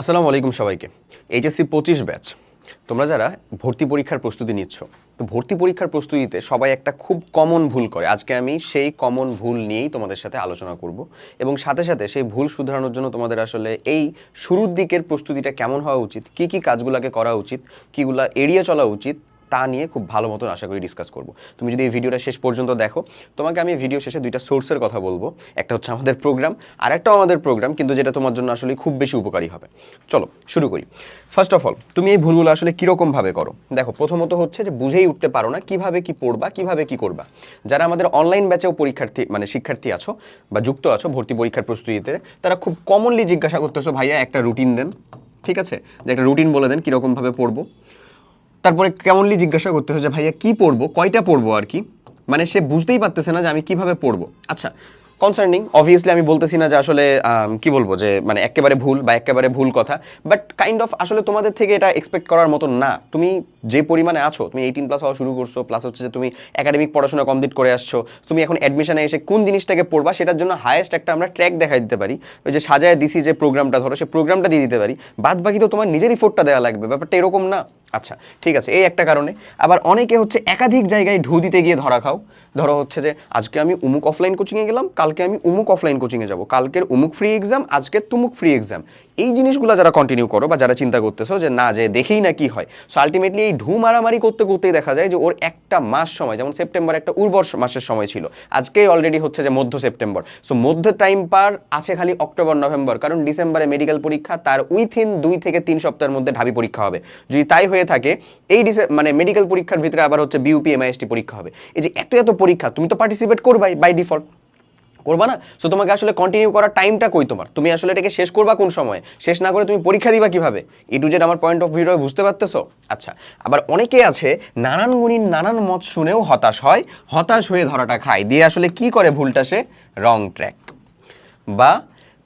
আসসালামু আলাইকুম সবাইকে। এইচএসসি পঁচিশ ব্যাচ, তোমরা যারা ভর্তি পরীক্ষার প্রস্তুতি নিচ্ছ, তো ভর্তি পরীক্ষার প্রস্তুতিতে সবাই একটা খুব কমন ভুল করে। আজকে আমি সেই কমন ভুল নিয়েই তোমাদের সাথে আলোচনা করব এবং সাথে সাথে সেই ভুল শুধরানোর জন্য তোমাদের আসলে এই শুরুর দিকের প্রস্তুতিটা কেমন হওয়া উচিত, কি কি কাজগুলোকে করা উচিত, কিগুলা এড়িয়ে চলা উচিত তা নিয়ে খুব ভালো মতন আশা করি ডিসকাস করব। তুমি যদি এই ভিডিওটা শেষ পর্যন্ত দেখো, তোমাকে আমি ভিডিও শেষে দুইটা সোর্সের কথা বলব। একটা হচ্ছে আমাদের প্রোগ্রাম আর একটাও আমাদের প্রোগ্রাম কিন্তু যেটা তোমার জন্য আসলে খুব বেশি উপকারী হবে। চলো, শুরু করি। ফার্স্ট অফ অল তুমি এই ভুলগুলো আসলে কীরকমভাবে করো? দেখো, প্রথমত হচ্ছে যে বুঝেই উঠতে পারো না কীভাবে কি পড়বা, কীভাবে কি করবা। যারা আমাদের অনলাইন ব্যাচেও পরীক্ষার্থী মানে শিক্ষার্থী আছো বা যুক্ত আছো, ভর্তি পরীক্ষার প্রস্তুতিতে, তারা খুব কমনলি জিজ্ঞাসা করতেছো, ভাইয়া, একটা রুটিন দেন। ঠিক আছে? যে একটা রুটিন বলে দেন কীরকমভাবে পড়ব। তারপরে কেমনলি জিজ্ঞাসা করতে হচ্ছে ভাইয়া, কি পড়ব? কয়টা পড়ব আর কি? মানে সে বুঝতেই পারতেছে না যে আমি কীভাবে পড়ব। আচ্ছা কনসার্নিং অবভিয়াসলি আমি বলতেছি না যে আসলে কি বলব, যে মানে একেবারে ভুল বা একেবারে ভুল কথা বাট কাইন্ড অফ আসলে তোমাদের থেকে এটা এক্সপেক্ট করার মতো না। তুমি যে পরিমাণে আছো, তুমি এইটিন প্লাস হওয়া শুরু করছ প্লাস হচ্ছে যে তুমি একাডেমিক পড়াশোনা কমপ্লিট করে আসছো, তুমি এখন অ্যাডমিশনে এসে কোন জিনিসটাকে পড়বা, সেটার জন্য হায়েস্ট একটা আমরা ট্র্যাক দেখাই দিতে পারি। ওই যে সাজায় দিছি যে প্রোগ্রামটা ধরো সে প্রোগ্রামটা দিয়ে দিতে পারি বাদ বাকি তো তোমার নিজেরই ফোরটা দেওয়া লাগবে, ব্যাপারটা এরকম না। আচ্ছা ঠিক আছে, এই একটা কারণে। আবার অনেকে হচ্ছে একাধিক জায়গায় ঢু দিতে গিয়ে ধরা খাও। ধরো হচ্ছে যে, আজকে আমি উমুক অফলাইন কোচিংয়ে গেলাম কালকে আমি উমুক অফলাইন কোচিংয়ে যাব। কালকের উমুক ফ্রি এক্সাম আজকে তুমুক ফ্রি এক্সাম এই জিনিসগুলো যারা কন্টিনিউ করো বা যারা চিন্তা করতেছো যে, না, যে দেখেই না কি হয়? সো আলটিমেটলি এই ঢু মারামারি করতে করতেই দেখা যায় যে, ওর একটা মাস সময়, যেমন সেপ্টেম্বর একটা উর্বর মাসের সময় ছিল। আজকেই অলরেডি হচ্ছে যে মধ্য সেপ্টেম্বর সো মধ্য টাইম পার আছে খালি অক্টোবর নভেম্বর কারণ ডিসেম্বরে মেডিকেল পরীক্ষা, তার উইথিন দুই থেকে তিন সপ্তাহের মধ্যে ঢাবি পরীক্ষা হবে। যদি তাই হয়ে থাকে, এই ডিসে মানে মেডিকেল পরীক্ষার ভিতরে আবার হচ্ছে বিউপি এমআইএসটি পরীক্ষা হবে। এই যে এত এত পরীক্ষা, তুমি তো পার্টিসিপেট করবাই বাই ডিফল্ট করবা না? সো তোমাকে আসলে কন্টিনিউ করার টাইমটা কই তোমার? তুমি আসলে এটাকে শেষ করবা কোন সময়ে? শেষ না করে তুমি পরীক্ষা দিবা কীভাবে? এ টু জেড আমার পয়েন্ট অফ ভিউ বুঝতে পারতেছো? আচ্ছা আবার অনেকে আছে, নানান গুণীর নানান মত শুনেও হতাশ হয়, হতাশ হয়ে ধরাটা খায়। দিয়ে আসলে কি করে ভুলটা সে? রং ট্র্যাক বা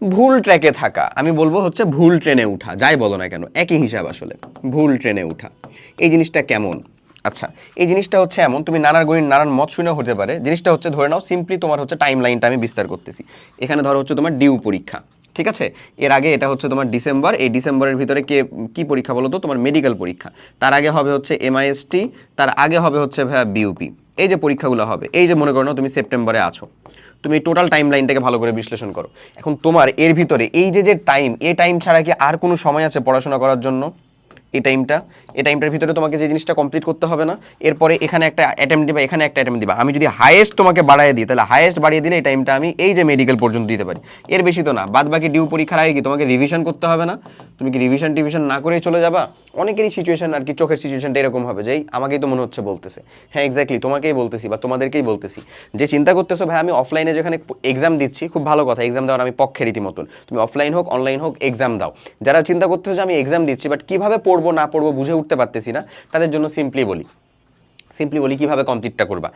ভুল ট্র্যাকে থাকা। আমি বলব হচ্ছে ভুল ট্রেনে উঠা। যাই বলো না কেন, একই হিসাব আসলে। ভুল ট্রেনে উঠা। এই জিনিসটা কেমন? আচ্ছা এই জিনিসটা হচ্ছে এমন, তুমি নানার গণিত নানান মত শুনেও হতে পারে। জিনিসটা হচ্ছে, ধরে নাও সিম্পলি তোমার হচ্ছে টাইম লাইনটা আমি বিস্তার করতেছি। এখানে ধরো হচ্ছে তোমার ডিউ পরীক্ষা, ঠিক আছে? এর আগে এটা হচ্ছে তোমার ডিসেম্বর এই ডিসেম্বরের ভিতরে কে, কি পরীক্ষা বলো তো? তোমার মেডিকেল পরীক্ষা। তার আগে হবে হচ্ছে এমআইএসটি তার আগে হবে হচ্ছে ভাইয়া বিউপি এই যে পরীক্ষাগুলো হবে, এই যে মনে করো না তুমি সেপ্টেম্বরে আছো। তুমি টোটাল টাইম লাইনটাকে ভালো করে বিশ্লেষণ করো। এখন তোমার এর ভিতরে, এই যে যে টাইম এ টাইম ছাড়া কি আর কোনো সময় আছে পড়াশোনা করার জন্য? এই টাইমটা এই টাইমটার ভিতরে তোমাকে যে জিনিসটা কমপ্লিট করতে হবে না, এরপরে এখানে একটা অ্যাটেম্প দিবা, এখানে একটা অ্যাটেম্প দিবা। আমি যদি হায়েস্ট তোমাকে বাড়ায় দিই, তাহলে হায়েস্ট বাড়িয়ে দিলে এই টাইমটা আমি এই যে মেডিকেল পর্যন্ত দিতে পারি। এর বেশি তো না। বাদ বাকি ডিউ পরীক্ষার আগে কি তোমাকে রিভিশন করতে হবে না? তুমি কি রিভিশন টিভিশন না করেই চলে যাবা? অনেকেরই সিচুয়েশন আর কি, চোখের সিচুয়েশনটা এরকম হবে, যে আমাকেই তো মনে হচ্ছে বলতেছে। হ্যাঁ এক্স্যাক্টলি তোমাকেই বলতেছি বা তোমাদেরকেই বলতেছি। যে চিন্তা করতেছো, ভাই, আমি অফলাইনে যেখানে এক্সাম দিচ্ছি, খুব ভালো কথা এক্সাম দেওয়ার আমি পক্ষে রীতিমতন। তুমি অফলাইন হোক অনলাইন হোক এক্সাম দাও। যারা চিন্তা করতেছো যে আমি এক্সাম দিচ্ছি বাট কীভাবে পড়ব না পড়ব বুঝে উঠতে পারতেছি না। তাদের জন্য সিম্পলি বলি। সিম্পলি বলি কীভাবে কমপ্লিটটা করবা।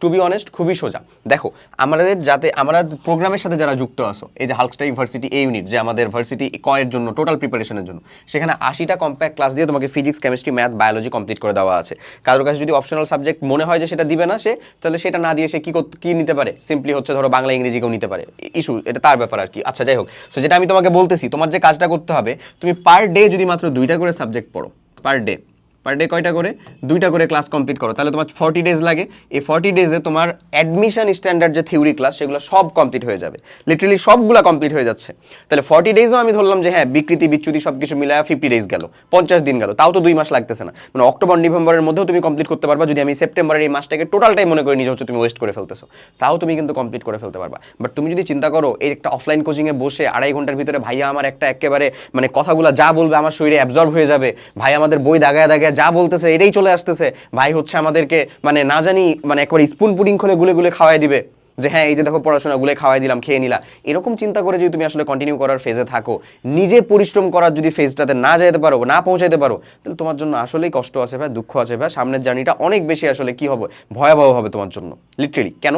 টু বি অনেস্ট খুবই সোজা। দেখো, আমাদের যাতে, আমরা প্রোগ্রামের সাথে যারা যুক্ত আসো এই যে হালকস্টা ইউনিভার্সিটি এ ইউনিট যে আমাদের ভার্সিটি কয়ের জন্য টোটাল প্রিপারেশনের জন্য, সেখানে আশিটা কম্প্যাক্ট ক্লাস দিয়ে তোমাকে physics chemistry math biology complete করে দেওয়া আছে। কারোর কাছে যদি অপশনাল সাবজেক্ট মনে হয় যে সেটা দিবে না সে, তাহলে সেটা না দিয়ে সে কী কী নিতে পারে? সিম্পলি হচ্ছে ধরো বাংলা, ইংরেজি কেউ নিতে পারে। ইস্যু এটা তার ব্যাপার আর কি। আচ্ছা যাই হোক। সো যেটা আমি তোমাকে বলতেছি, তোমার যে কাজটা করতে হবে, তুমি পার ডে যদি মাত্র দুইটা করে সাবজেক্ট পড়ো পার ডে পার ডে কয়টা করে? দুইটা করে ক্লাস কমপ্লিট করো। তাহলে তোমার ফর্টি ডেজ লাগে। এই ফর্টি ডেজে তোমার অ্যাডমিশন স্ট্যান্ডার্ড যে থিওরি ক্লাস সেগুলো সব কমপ্লিট হয়ে যাবে। লিটারেলি সবগুলো কমপ্লিট হয়ে যাচ্ছে। তাহলে ফর্টি ডেজও আমি ধরলাম যে হ্যাঁ বিকৃতি, বিচ্যুতি সব কিছু মিলায় ফিফটি ডেজ গেল। পঞ্চাশ দিন গেল। তাও তো দুই মাস লাগতেছে না। মানে অক্টোবর, নভেম্বরের মধ্যেও তুমি কমপ্লিট করতে পারবা। যদি আমি সেপ্টেম্বরের এই মাসটাকে টোটালটাই মনে করে, নিজে হচ্ছে তুমি ওয়েস্ট করে ফেলতেছো। তাও তুমি কিন্তু কমপ্লিট করে ফেলতে পারবা। বাট তুমি যদি চিন্তা করো, এই একটা অফলাইন কোচিংয়ে বসে আড়াই ঘণ্টার ভিতরে ভাইয়া আমার একটা একেবারে মানে কথাগুলো যা বলবে আমার শরীরে অ্যাবজর্ব হয়ে যাবে। ভাই আমাদের বই দাগায় দাগায় যা বলতেছে, এটাই চলে আসতেছে। ভাই হচ্ছে আমাদেরকে মানে না জানি মানে একবার স্পুন পুডিং খুলে গুলে গুলে খাওয়াই দিবে। যে হ্যাঁ এই যে দেখো পড়াশোনা, গুলে খাওয়াই দিলাম, খেয়ে নিলা। এরকম চিন্তা করে যদি তুমি আসলে কন্টিনিউ করার ফেজে থাকো, নিজে পরিশ্রম করার যদি ফেজটাতে না যেতে পারো, না পৌঁছাতে পারো, তাহলে তোমার জন্য আসলেই কষ্ট আছে ভাই, দুঃখ আছে ভাই। সামনের জার্নিটা অনেক বেশি আসলে কি হবে? ভয়াবহ হবে তোমার জন্য। লিটারেলি কেন?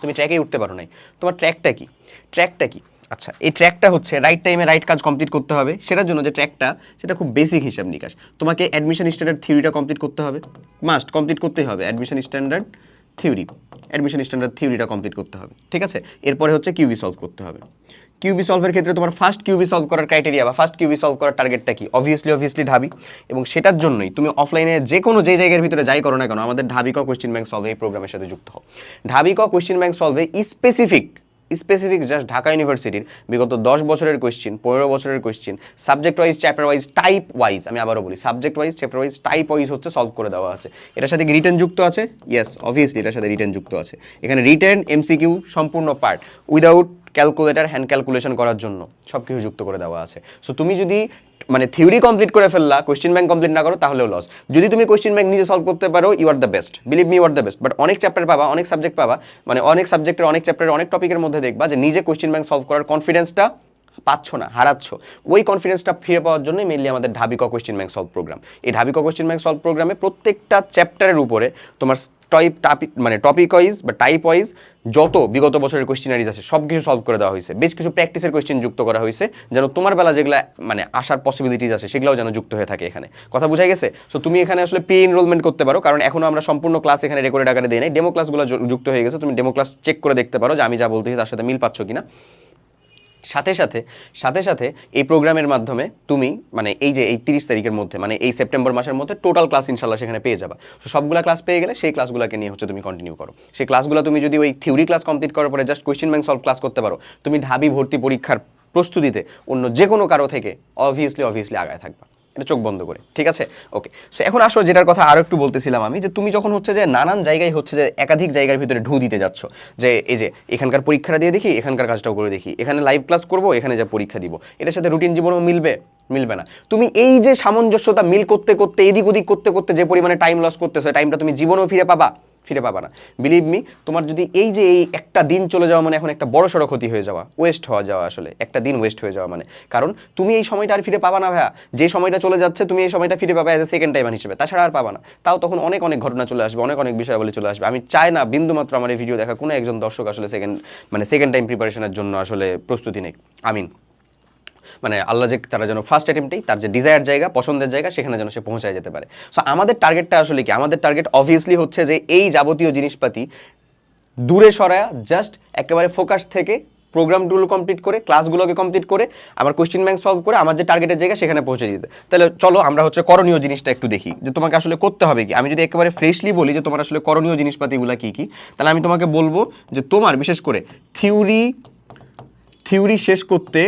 তুমি ট্র্যাকেই উঠতে পারো নাই। তোমার ট্র্যাকটা কি? ট্র্যাকটা কি? আচ্ছা এই ট্র্যাকটা হচ্ছে রাইট টাইমে রাইট কাজ কমপ্লিট করতে হবে। সেটার জন্য যে ট্র্যাকটা সেটা খুব বেসিক হিসাব নিকাশ। তোমাকে অ্যাডমিশন স্ট্যান্ডার্ড থিওরিটা কমপ্লিট করতে হবে। মাস্ট কমপ্লিট করতেই হবে admission standard theory admission standard থিওরিটা কমপ্লিট করতে হবে। ঠিক আছে? এরপরে হচ্ছে কিউবি সলভ করতে হবে। কিউবি সলভের ক্ষেত্রে তোমার ফার্স্ট কিউবি সলভ করার ক্রাইটেরিয়া বা ফার্স্ট কিউবি সলভ করার টার্গেটটা কি? অবভিয়াসলি অবভিয়াসলি ঢাবি। এবং সেটার জন্যই তুমি অফলাইনে যে কোনো যে জায়গার ভিতরে যাই করো না কেন, আমাদের ঢাবি ক কোশ্চেন ব্যাংক সলভ এই প্রোগ্রামের সাথে যুক্ত হও। ঢাবি ক কোশ্চেন ব্যাংক সলভে স্পেসিফিক স্পেসিফিক জাস্ট ঢাকা ইউনিভার্সিটির বিগত দশ বছরের কোয়েশ্চিন পনেরো বছরের question subject wise chapter wise type wise আমি আবারও বলি subject wise chapter wise type wise হচ্ছে সলভ করে দেওয়া আছে। এটার সাথে কি রিটার্ন যুক্ত আছে? ইয়েস অবভিয়াসলি এটার সাথে রিটার্ন যুক্ত আছে। এখানে রিটার্ন এমসিকিউ সম্পূর্ণ part without calculator hand calculation করার জন্য সব কিছু যুক্ত করে দেওয়া আছে। সো তুমি যদি মানে থিওরি কমপ্লিট করে ফেললা কোয়েশ্চেন ব্যাংক কমপ্লিট না করো, তাহলেও লস যদি তুমি কোয়েশ্চেন ব্যাংক নিজে সলভ করতে পারো you are the best believe me you are the best but অনেক চ্যাপ্টার পাবা, অনেক সাবজেক্ট পাবা মানে অনেক সাবজেক্টের অনেক চ্যাপ্টারের অনেক টপিকের মধ্যে দেখবা যে নিজে কোয়েশ্চেন ব্যাংক সলভ করার কনফিডেন্সটা পাচ্ছ না, হারাচ্ছ। ওই কনফিডেন্সটা ফিরে পাওয়ার জন্যই মেনলি আমাদের ঢাবিক কোশ্চেন ব্যাংক সলভ প্রোগ্রাম এই ঢাবিক কোশ্চেন ব্যাংক সলভ প্রোগ্রামে প্রত্যেকটা চ্যাপ্টারের উপরে তোমার টাইপ টাপিক মানে টপিক ওয়াইজ বা টাইপ ওয়াইজ যত বিগত বছরের কোয়েশ্চেনারিজ আছে সব কিছু সলভ করে দেওয়া হয়েছে। বেশ কিছু প্র্যাকটিসের কোয়েশ্চেন যুক্ত করা হয়েছে, যেন তোমার বেলা যেগুলো মানে আসার পসিবিলিটিজ আছে, সেগুলোও যেন যুক্ত হয়ে থাকে এখানে। কথা বুঝাই গেছে? সো তুমি এখানে আসলে প্রি এনরোলমেন্ট করতে পারো, কারণ এখনও আমরা সম্পূর্ণ ক্লাস এখানে রেকর্ডেড আকারে দিই নাই। ডেমো ক্লাসগুলো যুক্ত হয়ে গেছে, তুমি ডেমো ক্লাস চেক করে দেখতে পারো যে আমি যা বলতেছি তার সাথে মিল পাচ্ছ কিনা। সাথে সাথে সাথে সাথে এই প্রোগ্রামের মাধ্যমে তুমি মানে এই যে এই তিরিশ তারিখের মধ্যে মানে এই সেপ্টেম্বর মাসের মধ্যে টোটাল ক্লাস ইনশাল্লাহ সেখানে পেয়ে যাবা। তো সবগুলা ক্লাস পেয়ে গেলে সেই ক্লাসগুলোকে নিয়ে হচ্ছে তুমি কন্টিনিউ করো। সেই ক্লাসগুলো তুমি যদি ওই থিওরি ক্লাস কমপ্লিট করার পরে just question bank solve class করতে পারো, তুমি ঢাবি ভর্তি পরীক্ষার প্রস্তুতিতে অন্য যে কোনো কারও থেকে অবভিয়াসলি অবভিয়াসলি আগায় থাকবা। এটা চোখ বন্ধ করে, ঠিক আছে? ওকে সো এখন আসো, যেটার কথা আরও একটু বলতেছিলাম আমি, যে তুমি যখন হচ্ছে যে নানান জায়গায় হচ্ছে যে একাধিক জায়গার ভিতরে ঢু দিতে যাচ্ছ, যে এই যে এখানকার পরীক্ষাটা দিয়ে দেখি, এখানকার কাজটাও করে দেখি, এখানে লাইভ ক্লাস করব, এখানে যা পরীক্ষা দিব, এটার সাথে রুটিন জীবনও মিলবে মিলবে না। তুমি এই যে সামঞ্জস্যতা মিল করতে করতে, এদিক ওদিক করতে করতে যে পরিমাণে টাইম লস করতেছো টাইমটা তুমি জীবনেও ফিরে পাবা। ফিরে পাবা না। বিলিভ মি তোমার যদি এই যে এই একটা দিন চলে যাওয়া মানে এখন একটা বড় সড়ো ক্ষতি হয়ে যাওয়া ওয়েস্ট হওয়া যাওয়া আসলে, একটা দিন ওয়েস্ট হয়ে যাওয়া মানে। কারণ তুমি এই সময়টা আর ফিরে পাবা না ভাইয়া। যে সময়টা চলে যাচ্ছে, তুমি এই সময়টা ফিরে পাবা অ্যাজ এ সেকেন্ড টাইম হিসেবে। তাছাড়া আর পাবা না। তাও তখন অনেক অনেক ঘটনা চলে আসবে, অনেক অনেক বিষয়াবলী চলে আসবে। আমি চাই না বিন্দুমাত্র আমার এই ভিডিও দেখা কোনো একজন দর্শক আসলে সেকেন্ড মানে সেকেন্ড টাইম প্রিপারেশনের জন্য আসলে প্রস্তুতি নেই আমিন। মানে আল্লাহ যে তারা যেন ফার্স্ট অ্যাটেম্পটেই তার যে ডিজায়ার জায়গা, পছন্দের জায়গা, সেখানে যেন সে পৌঁছায় যেতে পারে। সো আমাদের টার্গেটটা আসলে কি? আমাদের টার্গেট অবভিয়াসলি হচ্ছে যে এই যাবতীয় জিনিসপাতি দূরে সরায়া জাস্ট একেবারে ফোকাস থেকে প্রোগ্রামগুলো কমপ্লিট করে ক্লাসগুলোকে কমপ্লিট করে আমার কোশ্চেন ব্যাংক সলভ করে আমার যে টার্গেটের জায়গা, সেখানে পৌঁছে দিতে। তাহলে চলো আমরা হচ্ছে করণীয় জিনিসটা একটু দেখি। যে তোমাকে আসলে করতে হবে কি? আমি যদি একেবারে ফ্রেশলি বলি যে তোমার আসলে করণীয় জিনিসপাতিগুলো কী কী, তাহলে আমি তোমাকে বলব যে তোমার, বিশেষ করে থিওরি থিওরি শেষ করতে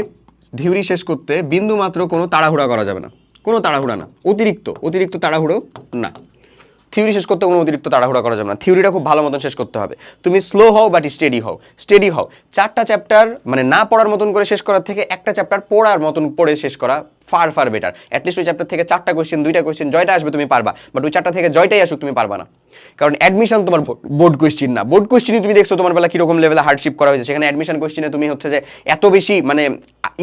থিওরি শেষ করতে বিন্দু মাত্র কোনো তাড়াহুড়া করা যাবে না। কোনো তাড়াহুড়া না। অতিরিক্ত অতিরিক্ত তাড়াহুড়ো না। থিউরি শেষ করতে কোনো অতিরিক্ত তাড়াহুড়া করা যাবে না। থিউরিটা খুব ভালো মতন শেষ করতে হবে। তুমি স্লো হও বাট স্টেডি হও। স্টেডি হও। চারটা চ্যাপ্টার মানে না পড়ার মতন করে শেষ করার থেকে একটা চ্যাপ্টার পড়ার মতন পড়ে শেষ করা far far better. At least ওই চ্যাপ্টার থেকে চারটা কোয়েশ্চেন দুইটা কোয়েশ্চেন জয়টা আসবে তুমি পারবা। বাট ওই চারটা থেকে জয়টাই আসুক তুমি পারবা না। কারণ অ্যাডমিশন তোমার বোর্ড কোয়েশ্চেন না। বোর্ড কোয়েশ্চেনই তুমি দেখছ তোমার বেলা কীরকম লেভেলে হার্ডশিপ করা হয়েছে। সেখানে অ্যাডমিশন কোয়েশ্চেনে তুমি হচ্ছে যে এত বেশি মানে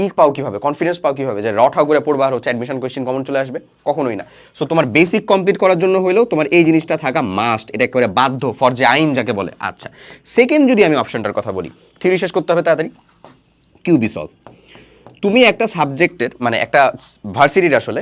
ই পাও কীভাবে? কনফিডেন্স পাও কীভাবে? যে রঠাও করে পড়বা আর হচ্ছে অ্যাডমিশন কোয়েশ্চেন কমন চলে আসবে? কখনোই না। সো তোমার বেসিক কমপ্লিট করার জন্য হলেও তোমার এই জিনিসটা থাকা মাস্ট এটা একেবারে বাধ্য ফর যে আইন যাকে বলে। আচ্ছা। সেকেন্ড যদি আমি অপশনটার কথা বলি থিওরি শেষ করতে হবে তাড়াতাড়ি। কিউবি সলভ তুমি একটা সাবজেক্টের মানে একটা ভার্সিটির আসলে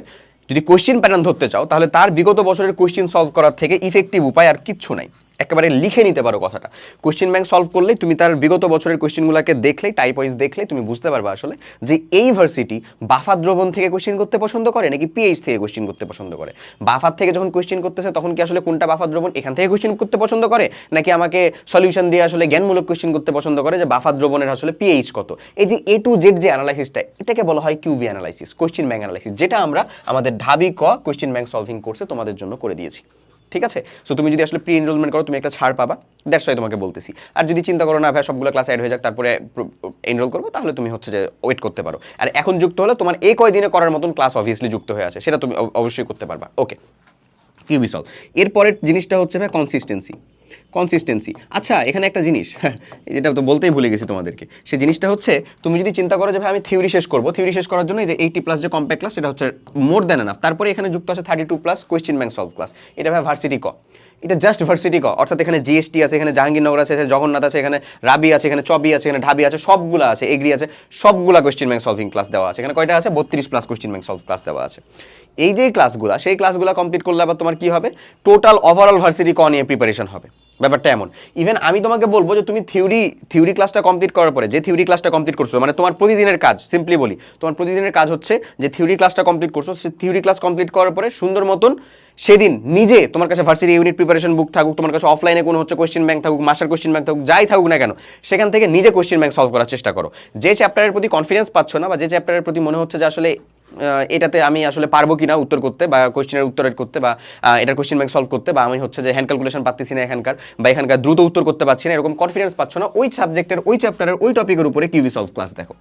যদি কোশ্চেন প্যাটার্ন ধরতে চাও, তাহলে তার বিগত বছরের কোশ্চিন সলভ করার থেকে ইফেক্টিভ উপায় আর কিচ্ছু নাই। একেবারে লিখে নিতে পারো কথাটা। কোশ্চেন ব্যাংক সলভ করলেই তুমি তার বিগত বছরের কোশ্চেনগুলোকে দেখলেই টাইপ ওয়াইজ দেখলেই তুমি বুঝতে পারবে আসলে যে এই ভার্সিটি বাফার দ্রবণ থেকে কোশ্চেন করতে পছন্দ করে নাকি পিএইচ থেকে কোশ্চেন করতে পছন্দ করে? বাফার থেকে যখন কোশ্চেন করতেছে, তখন কি আসলে কোনটা বাফার দ্রবণ এখান থেকে কোশ্চেন করতে পছন্দ করে? নাকি আমাকে সলিউশন দিয়ে আসলে জ্ঞানমূলক কোশ্চেন করতে পছন্দ করে যে বাফার দ্রবণের আসলে পিএইচ কত? এই যে এ টু জেড যে অ্যানালাইসিসটা এটাকে বলা হয় QB analysis question bank analysis যেটা আমরা আমাদের ঢাবি ক কোশ্চেন ব্যাংক সলভিং কোর্সে তোমাদের জন্য করে দিয়েছি। ঠিক আছে? সো তুমি যদি আসলে প্রি এনরোলমেন্ট করো, তুমি একটা ছাড় পাবা। দ্যাটস ওয়াই তোমাকে বলতেছি। আর যদি চিন্তা করো না, ভাই, সবগুলো ক্লাস অ্যাড হয়ে যাক, তারপরে এনরোল করব, তাহলে তুমি হচ্ছে যে ওয়েট করতে পারো। আর এখন যুক্ত হলে তোমার এই কয়দিনে করার মতন ক্লাস অবভিয়াসলি যুক্ত হয়ে আছে। সেটা তুমি অবশ্যই করতে পারবা। ওকে কিউবিসল এরপরের জিনিসটা হচ্ছে, ভাই কনসিস্টেন্সি কনসিস্টেন্সি আচ্ছা এখানে একটা জিনিস যেটা তো বলতেই ভুলে গেছি তোমাদেরকে। সেই জিনিসটা হচ্ছে, তুমি যদি চিন্তা করো যে, ভাই, আমি থিওরি শেষ করব। থিওরি শেষ করার জন্য এই যে এইটি প্লাস যে কম্প্যাক্ট ক্লাস সেটা হচ্ছে মোর দ্যান এনাফ তারপরে এখানে যুক্ত আছে thirty two plus question bank solve class এটা ভাই ভার্সিটি ক। এটা জাস্ট ভার্সিটি ক। অর্থাৎ এখানে জিএসটি আছে, এখানে জাহাঙ্গীরনগর আছে জগন্নাথ আছে, এখানে রাবি আছে, এখানে চবি আছে, এখানে ঢাবি আছে, সবগুলো আছে এগ্রি আছে, সবগুলা কোয়েশ্চেন ব্যাংক সলভিং ক্লাস দেওয়া আছে। এখানে কয়টা আছে? বত্রিশ plus question bank solve class দেওয়া আছে। এই যে ক্লাসগুলো সেই ক্লাসগুলো কমপ্লিট করলে আবার তোমার কি হবে? টোটাল ওভারঅল ভার্সিটি ক নিয়ে প্রিপারেশন হবে। ব্যাপারটা এমন। ইভেন আমি তোমাকে বলব যে তুমি থিওরি থিওরি ক্লাসটা কমপ্লিট করার পরে যে থিওরি ক্লাসটা কমপ্লিট করছ মানে তোমার প্রতিদিনের কাজ সিম্পলি বলি, তোমার প্রতিদিনের কাজ হচ্ছে যে থিওরি ক্লাসটা কমপ্লিট করছ, সে থিওরি ক্লাস কমপ্লিট করার পরে সুন্দর মতন সেদিন নিজে তোমার কাছে ভার্সিটি ইউনিট প্রিপারেশন বুক থাকুক, তোমার কাছে অফলাইনে কোনো হচ্ছে কোয়েশ্চেন ব্যাংক থাকুক মাস্টার কোয়েশ্চেন ব্যাংক থাকুক, যাই থাকুক না কেন, সেখান থেকে নিজে কোয়েশ্চেন ব্যাংক সলভ করার চেষ্টা করো। যে চ্যাপ্টারের প্রতি কনফিডেন্স পাচ্ছ না বা যে চ্যাপ্টারের প্রতি মনে হচ্ছে যে আসলে এটাতে আমি আসলে পারব কিনা উত্তর করতে বা কোয়েশ্চেনের উত্তর করতে বা এটার কোশ্চেন ব্যাংক সলভ করতে বা আমি হচ্ছে যে হ্যান্ড ক্যালকুলেশন পাচ্ছি না এখানকার বা এখানকার দ্রুত উত্তর করতে পারছি না, এরকম কনফিডেন্স পাচ্ছ না, ওই সাবজেক্টের ওই চ্যাপ্টারের ওই টপিকের উপরে কিউবি সলভ ক্লাস দেখো।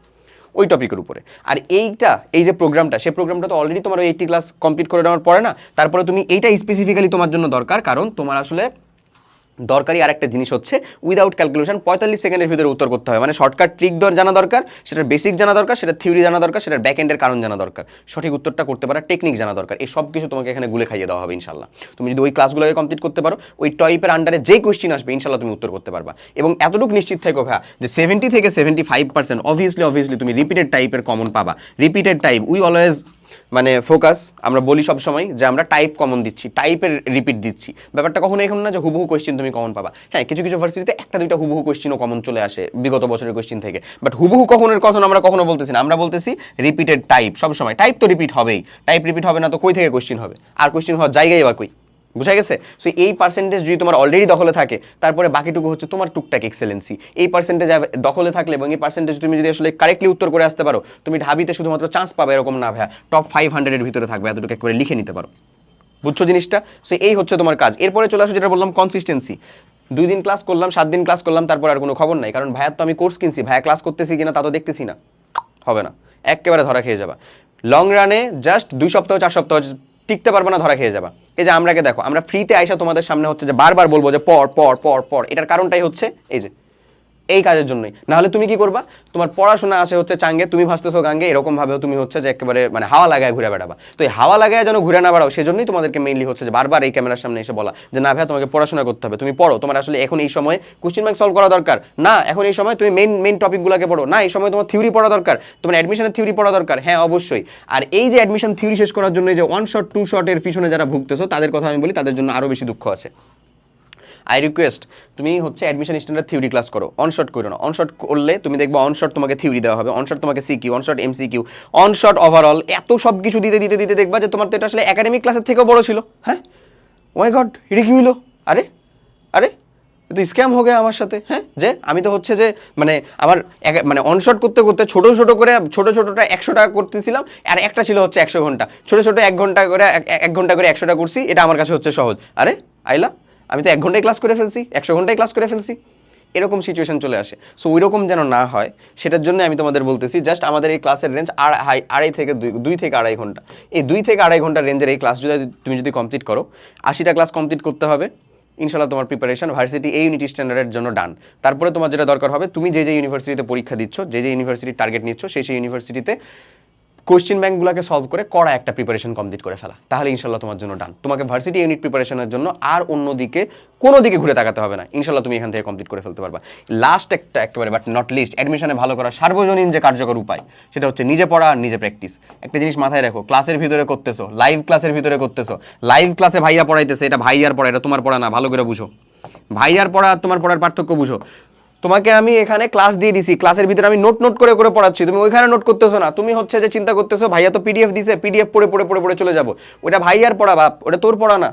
ওই টপিকের উপরে। আর এইটা, এই যে প্রোগ্রামটা সেই প্রোগ্রামটা তো অলরেডি তোমার ওই এইটটি ক্লাস কমপ্লিট করে নেওয়ার পরে না, তারপরে তুমি এইটা স্পেসিফিক্যালি তোমার জন্য দরকার, কারণ তোমার আসলে দরকারি আরেকটা জিনিস হচ্ছে উইদাউট ক্যালকুলেশন পঁয়তাল্লিশ সেকেন্ডের ভিতরে উত্তর করতে হবে মানে শর্টকাট ট্রিক জানা দরকার, সেটার বেসিক জানা দরকার সেটা থিওরি জানা দরকার, সেটার ব্যাক এন্ডের কারণ জানা দরকার। সঠিক উত্তরটা করতে পারা টেকনিক জানা দরকার। এই সব কিছু তোমাকে এখানে গুলে খাইয়ে দেওয়া হবে, ইনশাল্লাহ। তুমি যদি ওই ক্লাসগুলোকে কমপ্লিট করতে পারো, ওই টইপের আন্ডারে যেই কোশ্চিন আসবে, ইনশাল্লাহ তুমি উত্তর করতে পারবা। এবং এতটুকু নিশ্চিত থেকো ভাইয়া, যে সেভেন্টি থেকে seventy five percent obviously obviously তুমি রিপিটেড টাইপের কমন পাবা। রিপিটেড টাইপ উই অলওয়েজ মানে ফোকাস আমরা বলি সব সময় যে আমরা টাইপ কমন দিচ্ছি টাইপের রিপিট দিচ্ছি। ব্যাপারটা কখনো এখন না যে হুবহু কোয়েশ্চেন তুমি কমন পাবা। হ্যাঁ কিছু কিছু ভার্সিটিতে একটা দুইটা হুবহু কোয়েশ্চেনও কমন চলে আসে বিগত বছরের কোয়েশ্চেন থেকে। বাট হুবহু কখনের কথা আমরা কখনো বলতেছি না। আমরা বলতেছি রিপিটেড টাইপ সব সময় টাইপ তো রিপিট হবেই। টাইপ রিপিট হবে না তো কই থেকে কোয়েশ্চেন হবে? আর কোয়েশ্চেন হওয়ার জায়গায় বা কই? বুঝা গেছে? সো এই পার্সেন্টেজ যদি তোমার অলরেডি দখলে থাকে, তারপরে বাকিটুকু হচ্ছে তোমার টুকটাক এক্সেলেন্সি এই পার্সেন্টেজ দখলে থাকলে এবং এই পার্সেন্টেজ তুমি যদি আসলে কারেক্টলি উত্তর করে আসতে পারো, তুমি ঢাবিতে শুধুমাত্র চান্স পাবে এরকম না ভাইয়া। টপ ফাইভ হান্ড্রেডের ভিতরে থাকবে, এতটুকু একেবারে লিখে নিতে পারো। বুঝছ জিনিসটা? সো এই হচ্ছে তোমার কাজ। এরপরে চলে আসো, যেটা বললাম কনসিস্টেন্সি দুই দিন ক্লাস করলাম, সাত দিন ক্লাস করলাম, তারপর আর কোনো খবর নাই। কারণ ভাইয়ার তো আমি কোর্স কিনছি। ভাইয়া ক্লাস করতেছি কিনা তা তো দেখতেছি না। হবে না। একেবারে ধরা খেয়ে যাবা। লং রানে জাস্ট দুই সপ্তাহ, চার সপ্তাহ টিকতে পারব না, ধরা খেয়ে যাবা। এই যে আমরাকে দেখো, আমরা ফ্রিতে আইসা তোমাদের সামনে হচ্ছে যে বারবার বলব যে পর পর পর পর। এটার কারণটাই হচ্ছে এই যে এই কাজের জন্যই। নাহলে তুমি কি করবা? তোমার পড়াশোনা আসে হচ্ছে চাঙ্গে, তুমি ভাসতেছো গাঙ্গে, এরকম ভাবেও তুমি হচ্ছে যে একেবারে মানে হাওয়া লাগায় ঘুরে বেড়াবা। তো এই হাওয়া লাগায় যেন ঘুরে না বেড়াও, সেজন্যই তোমাদেরকে মেইনলি হচ্ছে যে বারবার এই ক্যামেরার সামনে এসে বলা যে, না ভাইয়া, তোমাকে পড়াশোনা করতে হবে, তুমি পড়ো, তোমার আসলে এখন এই সময় কোশ্চেন ব্যাংক সলভ করা দরকার। না, এখন এই সময় তুমি মেইন মেইন টপিকগুলোকে পড়ো। না, এই সময় তোমার থিওরি পড়া দরকার, তোমার অ্যাডমিশনের থিওরি পড়া দরকার। হ্যাঁ অবশ্যই। আর এই যে অ্যাডমিশন থিওরি শেষ করার জন্য যে ওয়ান শট টু শটের পিছনে যারা ভুগতেছো, তাদের কথা আমি বলি, তাদের জন্য আরও বেশি দুঃখ আছে। আই রিকোয়েস্ট তুমি হচ্ছে অ্যাডমিশন স্ট্যান্ডার্ড থিওরি ক্লাস করো। অনশট করো না। অনশট করলে তুমি দেখব অনশট তোমাকে থিওরি দেওয়া হবে। অনশট তোমাকে CQ one shot MCQ one shot overall এত সব কিছু দিতে দিতে দিতে দেখবা যে তোমার তো এটা আসলে একাডেমিক ক্লাসের থেকেও বড় ছিল। হ্যাঁ? ওয়াই গড এটা কি হইল? আরে আরে তো স্ক্যাম হয়ে আমার সাথে। হ্যাঁ? যে আমি তো হচ্ছে যে মানে আমার মানে অনশট করতে করতে ছোট ছোট করে ছোট, ছোটটা একশো টাকা করতেছিলাম আর একটা ছিল হচ্ছে একশো ঘণ্টা। ছোট ছোট এক ঘণ্টা করে, এক ঘণ্টা করে একশোটা করছি। এটা আমার কাছে হচ্ছে সহজ। আরে, আইলা? আমি তো এক ঘন্টায় ক্লাস করে ফেলছি, একশো ঘন্টায় ক্লাস করে ফেলছি। এরকম সিচুয়েশন চলে আসে। সো ওই রকম যেন না হয়, সেটার জন্য আমি তোমাদের বলতেছি জাস্ট আমাদের এই ক্লাসের রেঞ্জ আড়াই আড়াই থেকে দুই দুই থেকে আড়াই ঘণ্টা। এই দুই থেকে আড়াই ঘণ্টার রেঞ্জের এই ক্লাস যদি, তুমি যদি কমপ্লিট করো, আশিটা ক্লাস কমপ্লিট করতে হবে। ইনশাল্লাহ তোমার প্রিপারেশন ভার্সিটি এই ইউনিটি স্ট্যান্ডার্ডের জন্য ডান তারপরে তোমার যেটা দরকার হবে, তুমি যে যে ইউনিভার্সিটিতে পরীক্ষা দিচ্ছ, যে যে ইউনিভার্সিটির টার্গেট নিচ্ছ, সেই সেই ইউনিভার্সিটিতে কোশ্চেন ব্যাংকগুলোকে সলভ করে করা একটা প্রিপারেশন কমপ্লিট করে ফেলা। তাহলে ইনশাল্লাহ তোমার জন্য ডান তোমাকে ভার্সিটি ইউনিট প্রিপারেশনের জন্য আর অন্য দিকে, কোনো দিকে ঘুরে তাকাতে হবে না। ইনশাল্লাহ তুমি এখান থেকে কমপ্লিট করে ফেলতে পারবা। লাস্ট একটা একেবারে বাট নট লিস্ট অ্যাডমিশনে ভালো করা সার্বজনীন যে কার্যকর উপায়, সেটা হচ্ছে নিজে পড়া আর নিজে প্র্যাকটিস একটা জিনিস মাথায় রাখো ক্লাসের ভিতরে করতেছো লাইভ ক্লাসের ভিতরে করতেছো লাইভ ক্লাসে ভাইয়া পড়াইতেছে, এটা ভাইয়ার পড়া, এটা তোমার পড়া না, ভালো করে বুঝো। ভাইয়ার পড়া তোমার পড়ার পার্থক্য বুঝো। তোমাকে আমি এখানে ক্লাস দিয়ে দিছি। ক্লাসের ভিতরে আমি নোট নোট করে করে পড়াচ্ছি। তুমি ওইখানে নোট করতেছো না। তুমি হচ্ছে যে চিন্তা করতেছো, ভাইয়া তো পিডিএফ দিছে পিডিএফ পড়ে পড়ে পড়ে পড়ে চলে যাব। ওটা ভাইয়ার পড়া বাপ। ওটা তোর পড়া না।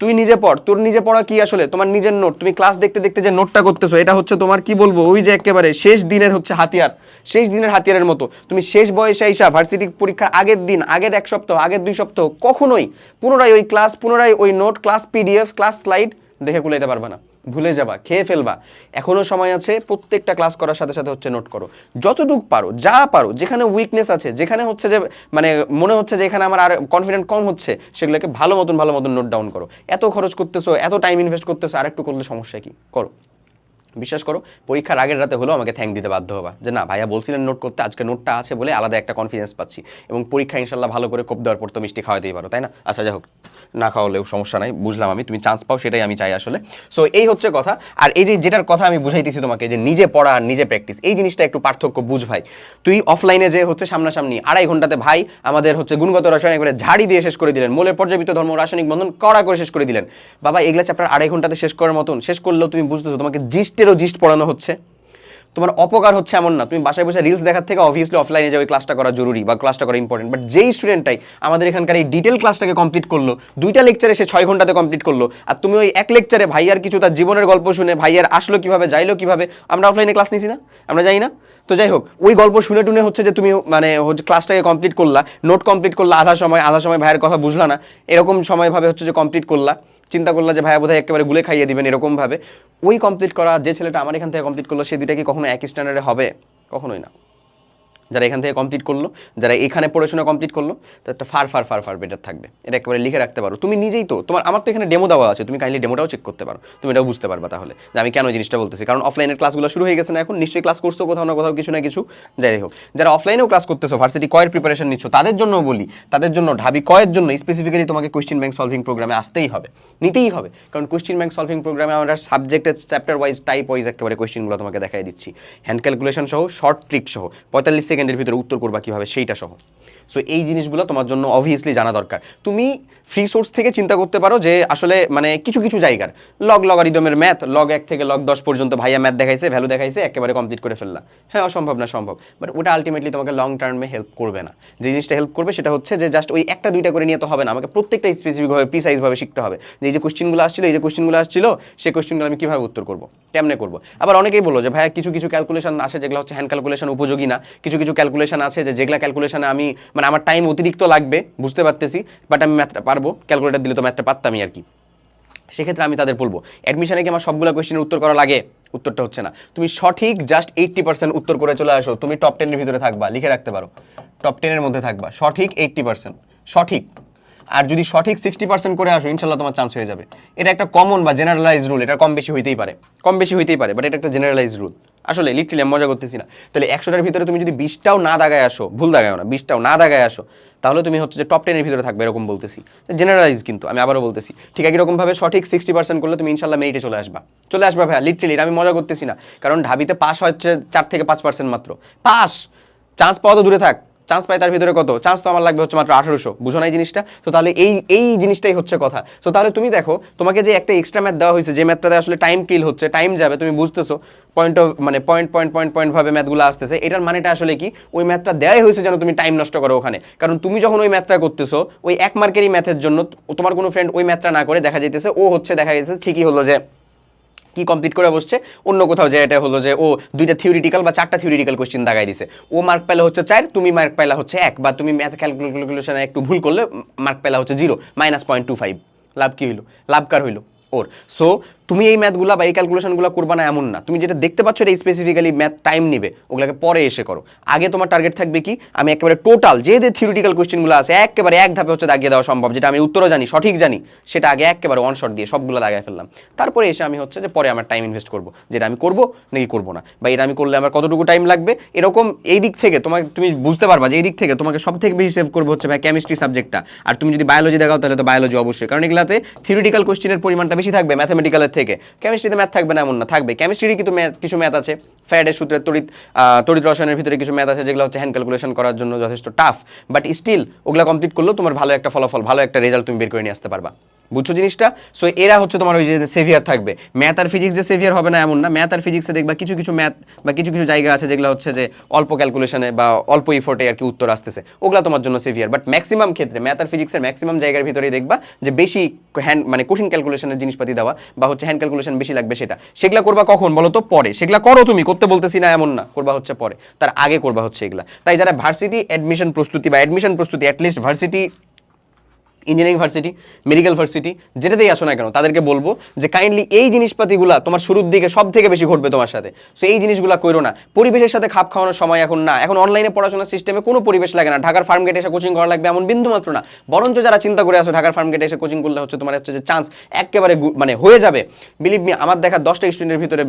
তুই নিজে পড়। তোর নিজে পড়া কি আসলে? তোমার নিজের নোট তুমি ক্লাস দেখতে দেখতে যে নোটটা করতেছো, এটা হচ্ছে তোমার কি বলব? ওই যে একেবারে শেষ দিনের হচ্ছে হাতিয়ার। শেষ দিনের হাতিয়ারের মতো। তুমি শেষ বয়সে আইসা ভার্সিটি পরীক্ষার আগের দিন, আগের এক সপ্তাহ, আগের দুই সপ্তাহ কখনোই পুনরায় ওই ক্লাস পুনরায় ওই note class PDF class slide দেখে কুলাইতে পারবে না। ভুলে যাবা, খেয়ে ফেলবা। এখনও সময় আছে, প্রত্যেকটা ক্লাস করার সাথে সাথে হচ্ছে নোট করো। যতটুকু পারো, যা পারো, যেখানে উইকনেস আছে, যেখানে হচ্ছে যে মানে মনে হচ্ছে যে এখানে আমার আর কনফিডেন্ট কম হচ্ছে, সেগুলোকে ভালো মতন ভালো মতন নোট ডাউন করো। এত খরচ করতেছো, এত টাইম ইনভেস্ট করতেছো আর একটু করলে সমস্যা কি? করো। বিশ্বাস করো, পরীক্ষার আগের রাতে হলেও আমাকে থ্যাংক দিতে বাধ্য হবা। যে না, ভাইয়া বলছিলেন নোট করতে, আজকে নোটটা আছে বলে আলাদা একটা কনফিডেন্স পাচ্ছি। এবং পরীক্ষা ইনশাল্লাহ ভালো করে কোপ দেওয়ার পর তো মিষ্টি খাওয়াতেই পারো, তাই না? আচ্ছা যাই হোক, না খাওয়ালেও সমস্যা নাই, বুঝলাম আমি, তুমি চান্স পাও, সেটাই আমি চাই আসলে। সো এই হচ্ছে কথা। আর এই যে, যেটার কথা আমি বুঝাইতেছি তোমাকে, যে নিজে পড়া আর নিজে প্র্যাকটিস এই জিনিসটা একটু পার্থক্য বুঝ ভাই। তুই অফলাইনে যে হচ্ছে সামনাসামনি আড়াই ঘন্টাতে ভাই আমাদের হচ্ছে গুণগত রসায়নিক করে ঝাড়ি দিয়ে শেষ করে দিলেন, মোলের পর্যাপিত ধর্ম, রাসায়নিক বন্ধন কড়া করে শেষ করে দিলেন। বাবা, এগুলা চ্যাপ্টার আড়াই ঘন্টাতে শেষ করার মতন, শেষ করলেও তুমি বুঝতেছো, তোমাকে জিস্টেরও জিস্ট পড়ানো হচ্ছে। তোমার অপকার হচ্ছে এমন না। তুমি বাসায় বসে রিলস দেখার থেকে অবভিয়াসলি অফলাইনে যে ওই ক্লাসটা করা জরুরি বা ক্লাসটা করা ইম্পর্টেন্ট বাট যেই স্টুডেন্টটাই আমাদের এখানকার এই ডিটেল ক্লাসটাকে কমপ্লিট করল, দুইটা লেকচারে সে ছয় ঘন্টাতে কমপ্লিট করল, আর তুমি ওই এক লেকচারে ভাইয়ার কিছু তার জীবনের গল্প শুনে ভাইয়ার আসলো কীভাবে, যাইলো কীভাবে, আমরা অফলাইনে ক্লাস নিছি না? আমরা যাই না? তো যাই হোক, ওই গল্প শুনে টুনে হচ্ছে যে তুমি মানে হচ্ছে ক্লাসটাকে কমপ্লিট করলা নোট কমপ্লিট করলা, আধা সময় আধা সময় ভাইয়ের কথা বুঝলা না, এরকম সময় ভাবে হচ্ছে যে কমপ্লিট করলা। চিন্তা করল যে ভাইয়া বোধহয় একেবারে গুলে খাইয়ে দিবেন এরকমভাবে। ওই কমপ্লিট করা, যে ছেলেটা আমার এখান থেকে কমপ্লিট করল, সে দুইটা কি কখনো একই স্ট্যান্ডার্ডে হবে? কখনোই না। যারা এখান থেকে কমপ্লিট করল, যারা এখানে পড়াশোনা কমপ্লিট করল তার far far far far better থাকবে। এটা একেবারে লিখে রাখতে পারো। তুমি নিজেই তো, তোমার, আমার তো এখানে ডেমো দেওয়া আছে, তুমি কাইন্ডলি ডেমোটাও চেক করতে পারো। তুমি এটাও বুঝতে পারবা তাহলে যে আমি কেন জিনিসটা বলতেছি। কারণ অফলাইনের ক্লাসগুলো শুরু হয়ে গেছে না এখন, নিশ্চয়ই ক্লাস করছ কোথাও না কোথাও কিছু না কিছু। যাই হোক, যারা অফলাইনেও ক্লাস করতেছো ভার্সিটি কয়ের প্রিপারেশন নিচ্ছ, তাদের জন্যও বলি, তাদের জন্য ঢাবি কয়ের জন্য স্পেসিফিক্যালি তোমাকে কোয়েশ্চেন ব্যাংক সলভিং প্রোগ্রামে আসতেই হবে। নিতেই হবে। কারণ কোয়েশ্চেন ব্যাংক সলভিং প্রোগ্রামে আমরা সাবজেক্টের চ্যাপ্টার ওয়াইজ টাইপ ওয়াইজ একেবারে কোয়েশ্চেনগুলো তোমাকে দেখাই দিচ্ছি। হ্যান্ড ক্যালকুলেশন সহ শর্ট ট্রিক সহ, পঁয়তাল্লিশ সেকেন্ডের ভিতরে উত্তর করবা কীভাবে সেইটা সহ। সো এই জিনিসগুলো তোমার জন্য অবভিয়াসলি জানা দরকার। তুমি ফ্রি সোর্স থেকে চিন্তা করতে পারো যে আসলে মানে কিছু কিছু জায়গার। লগ লগারিদমের ম্যাথ লগ এক থেকে লগ দশ পর্যন্ত ভাইয়া ম্যাথ দেখাইছে ভ্যালু দেখাইছে, একেবারে কমপ্লিট করে ফেললা। হ্যাঁ অসম্ভব না, সম্ভব। বাট ওটা আলটিমেটলি তোমাকে লং টার্মে হেল্প করবে না। যে জিনিসটা হেল্প করবে সেটা হচ্ছে যে জাস্ট ওই একটা, দুইটা করে নিয়ে তো হবে না। আমাকে প্রত্যেকটা স্পেসিফিকভাবে প্রিসাইজভাবে শিখতে হবে। যে এই যে কোশ্চেনগুলো আসছিল, এই যে কোশ্চেনগুলো আসছিল সেই কোশ্চেনগুলো আমি কীভাবে উত্তর করব? কেমনে করব? আবার অনেকেই বলো যে, ভাইয়া, কিছু কিছু ক্যালকুলেশন আসে যেগুলো হচ্ছে হ্যান্ড ক্যালকুলেশন উপযোগী না। কিছু কিছু ক্যালকুলেশন আছে যে, যেগুলো ক্যালকুলেশনে আমি মানে আমার টাইম অতিরিক্ত লাগবে, বুঝতে পারতেছি বাট আমি ম্যাথটা পারব ক্যালকুলেটার দিলে তো ম্যাথটা পারতামই আর কি। সেক্ষেত্রে আমি তাদের বলব অ্যাডমিশনে কি আমার সবগুলো কোয়েশ্চেনের উত্তর করা লাগে? উত্তরটা হচ্ছে না। তুমি সঠিক জাস্ট এইট্টি পার্সেন্ট উত্তর করে চলে আসো, তুমি টপ টেনের ভিতরে থাকবা, লিখে রাখতে পারো। টপ টেনের মধ্যে থাকবা, সঠিক এইট্টি পার্সেন্ট সঠিক। আর যদি সঠিক সিক্সটি পার্সেন্ট করে আসো ইনশাল্লাহ তোমার চান্স হয়ে যাবে। এটা একটা কমন বা জেনারেলাইজ রুল এটা কম বেশি হইতেই পারে, কম বেশি হইতেই পারে বাট এটা একটা জেনারেলাইজ রুল আসলে লিটারালি আমি মজা করতেছি না। তাহলে একশোটার ভিতরে তুমি যদি বিশটাও না দাগায় আসো, ভুল দাগায় না, বিশটাও না দাগায় আসো, তাহলে তুমি হচ্ছে যে টপ টেনের ভিতরে থাকবে, এরকম বলতেছি। জেনারেলাইজ কিন্তু, আমি আবারও বলতেছি। ঠিক একই রকমভাবে সঠিক সিক্সটি পার্সেন্ট করলে তুমি ইনশাল্লাহ মেরিটে চলে আসবা। চলে আসবা ভাইয়া লিটারালি আমি মজা করতেছি না। কারণ ঢাবিতে পাস হচ্ছে চার থেকে পাঁচ পার্সেন্ট মাত্র। পাস চান্স পাওয়া তো দূরে থাক। চান্স পাই তার ভিতরে কত? চান্স তো আমার লাগবে হচ্ছে মাত্র আঠারোশো। বুঝো না এই জিনিসটা? তো তাহলে এই এই জিনিসটাই হচ্ছে কথা। তো তাহলে তুমি দেখো, তোমাকে যে একটা এক্সট্রা ম্যাথ দেওয়া হয়েছে, যে ম্যাথটাতে আসলে টাইম কিল হচ্ছে টাইম যাবে, তুমি বুঝতেছো পয়েন্ট অফ মানে পয়েন্ট পয়েন্ট পয়েন্ট পয়েন্ট ভাবে ম্যাথগুলো আসতেছে, এটার মানেটা আসলে কি? ওই ম্যাথটা দেওয়াই হয়েছে যেন তুমি টাইম নষ্ট করো ওখানে। কারণ তুমি যখন ওই ম্যাথটা করতেছো, ওই এক মার্কেরই ম্যাথের জন্য তোমার কোনো ফ্রেন্ড ওই ম্যাথটা না করে দেখা যাইতেছে, ও হচ্ছে দেখা গেছে ঠিকই হলো যে কি কমপ্লিট করে বসছে? অন্য কোথাও যে এটা হলো যে, ও দুইটা থিওরিটিক্যাল বা চারটা থিওরিটিক্যাল কোয়েশ্চেন দাগাই দিছে। ও মার্ক পেলে হচ্ছে চার, তুমি মার্ক পেলা হচ্ছে এক, বা তুমি ম্যাথ ক্যালকুলেশনে একটু ভুল করলে মার্ক পেলা হচ্ছে zero minus point two five লাভ কী হইল? লাভ কার হইল? ওর। সো তুমি এই ম্যাথগুলো বা এই ক্যালকুলেশনগুলো করবা না এমন না। তুমি যেটা দেখতে পাচ্ছ এটা স্পেসিফিক্যালি ম্যাথ টাইম নেবে, ওগুলোকে পরে এসে করো। আগে তোমার টার্গেট থাকবে কি? আমি একেবারে টোটাল যে যে থিওরিটিক্যাল কোশ্চেনগুলো আছে, একেবারে এক ধাপে হচ্ছে দাগিয়ে দেওয়া সম্ভব, যেটা আমি উত্তরও জানি, সঠিক জানি, সেটা আগে একেবারে ওয়ান শট দিয়ে সবগুলো দাগায় ফেললাম। তারপরে এসে আমি হচ্ছে যে পরে আমার টাইম ইনভেস্ট করব, যেটা আমি করব নাকি করব না। বা এটা আমি করলে আমার কতটুকু টাইম লাগবে? এরকম এই দিক থেকে তোমাকে, তুমি বুঝতে পারবা যে এই দিক থেকে তোমাকে সব থেকে বেশি সেভ করব হচ্ছে ভাই কেমিস্ট্রি সাবজেক্টটা আর তুমি যদি বায়োলজি দেখাও তাহলে তো বায়োলজি অবশ্যই, কারণ এগুলাতে থিওরিটিক্যাল কোশ্চেনের পরিমাণটা বেশি থাকবে ম্যাথামেটিক্যালের থেকে। কেমিস্ট্রিতে ম্যাথ থাকবে না, এমন না। থাকবে। কেমিস্ট্রি কিন্তু ম্যাথ কিছু ম্যাথ আছে। ফ্যাডের সূত্রে তড়িৎ তড়িৎ রসায়নের ভিতরে কিছু ম্যাথ আছে যেগুলো হচ্ছে হ্যান্ড ক্যালকুলেশন করার জন্য যথেষ্ট টাফ বাট স্টিল ওগুলো কমপ্লিট করলেও তোমার ভালো একটা ফলাফল, ভালো একটা রেজাল্ট তুমি বের করে নিয়ে আসতে পারবা। বুঝছ জিনিসটা? সো এরা হচ্ছে তোমার ওই যে সেভিয়ার থাকবে। ম্যাথ আর ফিজিক্স যে সেভিয়ার হবে না এমন না। ম্যাথ আর ফিজিক্সে দেখবা কিছু কিছু ম্যাথ বা কিছু কিছু জায়গা আছে যেগুলো হচ্ছে যে অল্প ক্যালকুলেশনে বা অল্প ইফোর্টে আর কি উত্তর আসতেছে। ওগুলা তোমার জন্য সেভিয়ার বাট ম্যাক্সিমাম ক্ষেত্রে ম্যাথ আর ফিজিক্সের ম্যাক্সিমাম জায়গার ভিতরেই দেখবা যে বেশি হ্যান্ড মানে কঠিন ক্যালকুলেশনের জিনিসপাতি দেওয়া বা হচ্ছে হ্যান্ড ক্যালকুলেশন বেশি লাগবে সেটা। সেগুলা করবা কখন বলো তো? পরে। সেগুলা করো তুমি। করতে বলতেছি না এমন না। করবা হচ্ছে পরে। তার আগে করবা হচ্ছে এগুলা। তাই যারা ভার্সিটি অ্যাডমিশন প্রস্তুতি বা অ্যাডমিশন প্রস্তুতি at least varsity engineering varsity medical varsity যেটাতেই আসো না কেন, তাদেরকে বলব যে কাইন্ডলি এই জিনিসপাতিগুলা তোমার শুরুর দিকে সব থেকে বেশি ঘটবে তোমার সাথে। সো এই জিনিসগুলো করো না। পরিবেশের সাথে খাপ খাওয়ানোর সময় এখন না। এখন অনলাইনে পড়াশোনার সিস্টেমে কোনো পরিবেশ লাগে না। ঢাকার ফার্ম গেটে এসে কোচিং করা লাগবে এমন বিন্দু মাত্র না। বরঞ্চ যারা চিন্তা করে আসো, ঢাকার ফার্ম গেটে এসে কোচিং করলে হচ্ছে তোমার হচ্ছে যে চান্স একেবারে মানে হয়ে যাবে। বিলিভ মি আমার দেখা দশটা স্টুডেন্টের ভিতরে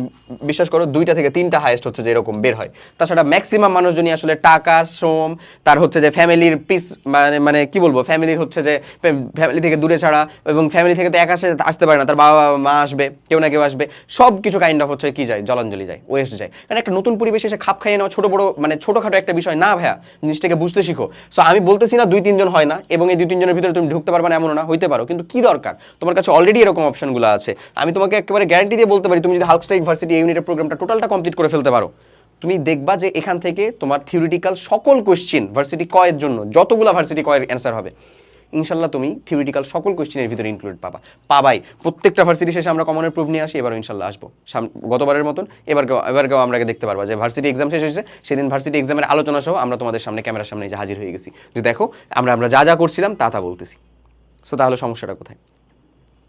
বিশ্বাস করো, দুইটা থেকে তিনটা হায়েস্ট হচ্ছে যে এরকম বের হয়। তাছাড়া ম্যাক্সিমাম মানুষজনই আসলে টাকা, শ্রম, তার হচ্ছে যে ফ্যামিলির পিস মানে মানে কি বলব? ফ্যামিলির হচ্ছে যে ফ্যামিলি থেকে দূরে ছাড়া এবং ফ্যামিলি থেকে তো একা আসে, আসতে পারে না, তার বাবা মা আসবে, কেউ না কেউ আসবে সব কিছু কাইন্ড অফ হচ্ছে কি যায়, জলাঞ্জলি যায় ওয়েস্ট যায়। কারণ একটা নতুন পরিবেশে এসে খাপ খাইয়ে নেওয়া ছোট বড় মানে ছোটোখাটো একটা বিষয়, না ভাইয়া, জিনিসটাকে বুঝতে শিখো। সো আমি বলতেছি না দুই তিনজন হয় না, এবং এই দুই তিনজনের ভিতরে তুমি ঢুকতে পারবে না এমন না, হইতে পারো, কিন্তু কি দরকার? তোমার কাছে অলরেডি এরকম অপশনগুলো আছে। আমি তোমাকে একেবারে গ্যারান্টি দিয়ে বলতে পারি, তুমি যদি হালকস্টার ইউনিভার্সিটি ইউনিটের প্রোগ্রামটা টোটালটা কমপ্লিট করে ফেলতে পারো। তুমি দেখবা যে এখান থেকে তোমার থিওরিটিক্যাল সকল কোশ্চিন ভার্সিটি কয়ের জন্য, যতগুলো ভার্সিটি কয়ের অ্যান্সার হবে। ইনশাল্লাহ তুমি থিওরিটিক্যাল সকল কোশ্চেনের ভিতরে ইনক্লুড পাবা। পাবাই। প্রত্যেকটা ভার্সিটি শেষে আমরা কমনের প্রুফ নিয়ে আসি, এবারও ইনশাল্লাহ আসব। গতবারের মতন এবারকেও এবারকেও আমরা দেখতে পারবা যে ভার্সিটি এক্সাম শেষ হয়েছে, সেদিন ভার্সিটি এক্সামের আলোচনা সহ আমরা তোমাদের সামনে ক্যামেরার সামনে যে হাজির হয়ে গেছি। যে দেখো, আমরা আমরা যা যা করছিলাম তা তা বলতেছি। সো তাহলে সমস্যাটা কোথায়?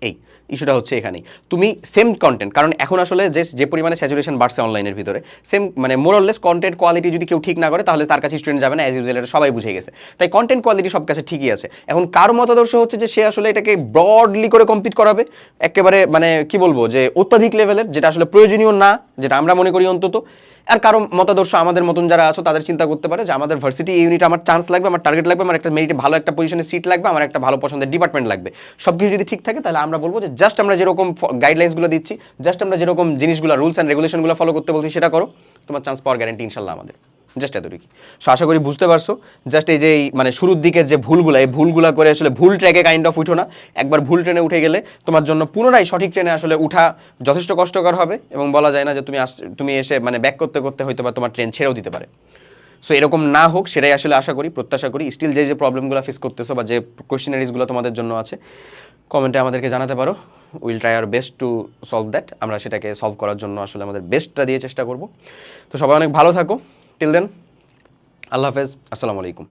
এই ইস্যুটা হচ্ছে এখানেই। তুমি সেম কন্টেন্ট কারণ এখন আসলে যে যে পরিমাণে স্যাচুরেশন বাড়ছে অনলাইনের ভিতরে সেম মানে মোরললেস কন্টেন্ট কোয়ালিটি যদি কেউ ঠিক না করে, তাহলে তার কাছে স্টুডেন্ট যাবে না অ্যাজ ইউজুয়াল এটা সবাই বুঝে গেছে। তাই কন্টেন্ট কোয়ালিটি সব কাছে ঠিকই আছে। এখন কার মতাদর্শ হচ্ছে যে, সে আসলে এটাকে ব্রডলি করে কমপ্লিট করাবে, একেবারে মানে কি বলব যে অত্যাধিক লেভেলের যেটা আসলে প্রয়োজনীয় না, যেটা আমরা মনে করি অন্তত। আর কারও মতাদর্শ আমাদের মতন যারা আছো, তাদের চিন্তা করতে পারে যে আমাদের ভার্সিটি ইউনিট আমার চান্স লাগবে, আমার টার্গেট লাগবে, আমার একটা মেরিটে ভালো একটা পজিশনে সিট লাগবে, আমার একটা ভালো পছন্দের ডিপার্টমেন্ট লাগবে। সব কিছু যদি ঠিক থাকে, তাহলে আমরা বলব যে জাস্ট আমরা যেরকম গাইডলাইন্সগুলো দিচ্ছি জাস্ট আমরা যেরকম জিনিসগুলো রুলস অ্যান্ড রেগুলেশনগুলো ফলো করতে বলছি, সেটা করো। তোমার চান্স পাওয়ার গ্যারেন্টি ইনশাল্লাহ আমাদের। জাস্ট এতটুকু সো আশা করি বুঝতে পারছ, জাস্ট এই যে মানে শুরুর দিকের যে ভুলগুলো, এই ভুলগুলো করে আসলে ভুল ট্র্যাকে কাইন্ড অফ উঠো না। একবার ভুল ট্রেনে উঠে গেলে তোমার জন্য পুনরায় সঠিক ট্রেনে আসলে উঠা যথেষ্ট কষ্টকর হবে এবং বলা যায় না যে তুমি আস, তুমি এসে মানে ব্যাক করতে করতে হয়তো বা তোমার ট্রেন ছেড়েও দিতে পারে। সো এরকম না হোক, সেটাই আসলে আশা করি, প্রত্যাশা করি। স্টিল যে যে প্রবলেমগুলো ফেস করতেছো বা যে কোয়েশ্চেনারিজগুলো তোমাদের জন্য আছে কমেন্টে আমাদেরকে জানাতে পারো। Will try our best to solve that আমরা সেটাকে সলভ করার জন্য আসলে আমাদের বেস্টটা দিয়ে চেষ্টা করব। তো সবাই অনেক ভালো থাকো। টিল দেন আল্লাহ হাফেজ আসসালামু আলাইকুম